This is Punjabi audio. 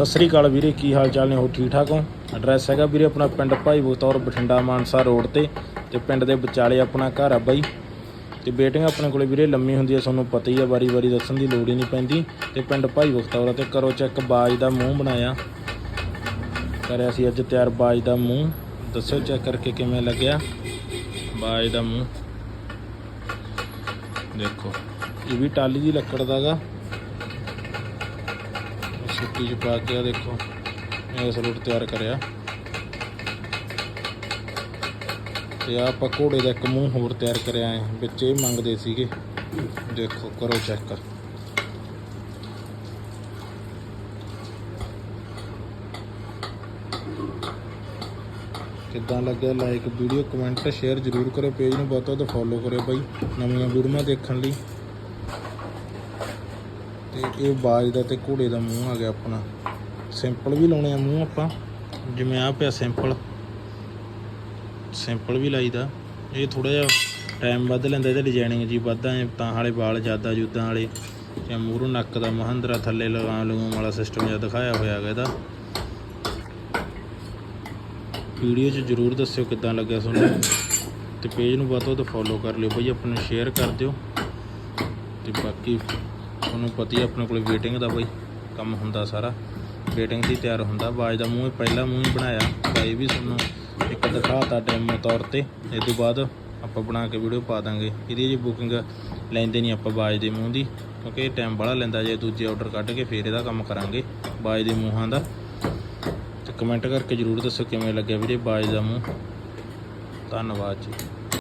ਸਤਿ ਸ੍ਰੀ ਅਕਾਲ ਵੀਰੇ, ਕੀ ਹਾਲ ਚਾਲ ਨੇ? ਹੋ ਠੀਕ ਠਾਕ ਹੋ? ਐਡਰੈਸ ਹੈਗਾ ਵੀਰੇ ਆਪਣਾ ਪਿੰਡ ਭਾਈ ਬਖਤੌਰ ਬਠਿੰਡਾ ਮਾਨਸਾ ਰੋਡ ਤੇ ਤੇ ਪਿੰਡ ਦੇ ਵਿਚਾਲੇ ਆਪਣਾ ਘਰ ਆ ਬਾਈ। ਤੇ ਬੇਟੀਆਂ ਆਪਣੇ ਕੋਲੇ ਵੀਰੇ ਲੰਮੀ ਹੁੰਦੀ ਹੈ ਤੁਹਾਨੂੰ ਪਤਾ ਹੀ ਆ, ਵਾਰੀ-ਵਾਰੀ ਦੱਸਣ ਦੀ ਲੋੜ ਹੀ ਨਹੀਂ ਪੈਂਦੀ। ਤੇ ਪਿੰਡ ਭਾਈ ਬਖਤੌਰ ਤੇ ਕਰੋ ਚੈੱਕ ਬਾਜ ਦਾ ਮੂੰਹ ਬਣਾਇਆ। ਕਰਿਆ ਸੀ ਅੱਜ ਤਿਆਰ ਬਾਜ ਦਾ ਮੂੰਹ। ਦੱਸਿਓ ਚੈੱਕ ਕਰਕੇ ਕਿਵੇਂ ਲੱਗਿਆ? ਬਾਜ ਦਾ ਮੂੰਹ। ਦੇਖੋ, ਇਹ ਵੀ ਟਾਲੀ ਦੀ ਲੱਕੜ ਦਾਗਾ ਸੁੱਕੀ ਚ ਪਾ ਕੇ ਆ ਦੇਖੋ। ਇਹ ਸਲੂਟ ਤਿਆਰ ਕਰਿਆ। ਤੇ ਆਹ ਆਪਾਂ ਘੋੜੇ ਦਾ ਇੱਕ ਮੂੰਹ ਹੋਰ ਤਿਆਰ ਕਰਿਆ ਹੈ। ਵਿੱਚ ਇਹ ਮੰਗਦੇ ਸੀਗੇ। ਦੇਖੋ, ਕਰੋ ਚੈੱਕ ਕਿੱਦਾਂ ਲੱਗਿਆ? ਲਾਈਕ ਵੀਡੀਓ ਕਮੈਂਟ ਸ਼ੇਅਰ ਜ਼ਰੂਰ ਕਰਿਓ। ਪੇਜ ਨੂੰ ਬਹੁਤ ਬਹੁਤ ਫੋਲੋ ਕਰਿਓ ਬਾਈ। ਨਵੀਆਂ ਵੀਡੀਓਆਂ ਦੇਖਣ ਲਈ। ਤੇ ਇਹ ਬਾਜ ਦਾ ਤੇ ਘੋੜੇ ਦਾ ਮੂੰਹ ਆ ਗਿਆ ਆਪਣਾ। ਸਿੰਪਲ ਵੀ ਲਾਉਣੇ ਆ ਮੂੰਹ ਆਪਾਂ। ਜਿਵੇਂ ਆ ਪਿਆ ਸਿੰਪਲ ਸਿੰਪਲ ਵੀ ਲਾਈਦਾ। ਇਹ ਥੋੜਾ ਜਿਹਾ ਟਾਈਮ ਵੱਧ ਲੈਂਦਾ, ਇਹਦਾ ਡਿਜ਼ਾਈਨਿੰਗ ਜੀ ਵੱਧਾ ਹੈ ਤਾਂ ਹਾਲੇ ਵਾਲ ਜ਼ਿਆਦਾ ਜੁੱਦਾਂ ਵਾਲੇ, ਜਾਂ ਮੂਹਰੋਂ ਨੱਕ ਦਾ ਮਹੰਦਰਾ ਥੱਲੇ ਲਗਾਉਣ ਲਗਾਉਣ ਵਾਲਾ ਸਿਸਟਮ ਜਿਹਾ ਦਿਖਾਇਆ ਹੋਇਆ ਹੈਗਾ ਇਹਦਾ। ਵੀਡੀਓ 'ਚ ਜਰੂਰ ਦੱਸਿਓ ਕਿੱਦਾਂ ਲੱਗਿਆ ਤੁਹਾਨੂੰ। ਤੇ ਪੇਜ ਨੂੰ ਵੱਧ ਤੋਂ ਵੱਧ ਫੋਲੋ ਕਰ ਲਿਓ ਬਈ, ਆਪਣੇ ਸ਼ੇਅਰ ਕਰ ਦਿਓ। ਤੇ ਬਾਕੀ ਤੁਹਾਨੂੰ ਪਤਾ ਹੀ ਆਪਣੇ ਕੋਲ ਵੇਟਿੰਗ ਦਾ ਬਈ ਕੰਮ ਹੁੰਦਾ ਸਾਰਾ। ਵੇਟਿੰਗ ਦੀ ਤਿਆਰ ਹੁੰਦਾ। ਬਾਜ ਦਾ ਮੂੰਹ ਇਹ ਪਹਿਲਾ ਮੂੰਹ ਹੀ ਬਣਾਇਆ। ਤਾਂ ਇਹ ਵੀ ਤੁਹਾਨੂੰ ਇੱਕ ਦਿਖਾਤਾ ਡੈਮੋ ਤੌਰ ਤੇ। ਇਸ ਤੋਂ ਬਾਅਦ ਆਪਾਂ ਬਣਾ ਕੇ ਵੀਡੀਓ ਪਾ ਦਾਂਗੇ। ਇਹਦੀ ਜੀ ਬੁਕਿੰਗ ਲੈਂਦੇ ਨਹੀਂ ਆਪਾਂ ਬਾਜ ਦੇ ਮੂੰਹ ਦੀ, ਕਿਉਂਕਿ ਇਹ ਟਾਈਮ ਬੜਾ ਲੈਂਦਾ। ਜੇ ਦੂਜੇ ਆਰਡਰ ਕੱਢ ਕੇ ਫੇਰ ਇਹਦਾ ਕੰਮ ਕਰਾਂਗੇ ਬਾਜ ਦੇ ਮੂੰਹਾਂ ਦਾ। ਤੇ ਕਮੈਂਟ ਕਰਕੇ ਜਰੂਰ ਦੱਸੋ ਕਿਵੇਂ ਲੱਗਿਆ ਵੀਰੇ ਬਾਜ ਦਾ ਮੂੰਹ। ਧੰਨਵਾਦ ਜੀ।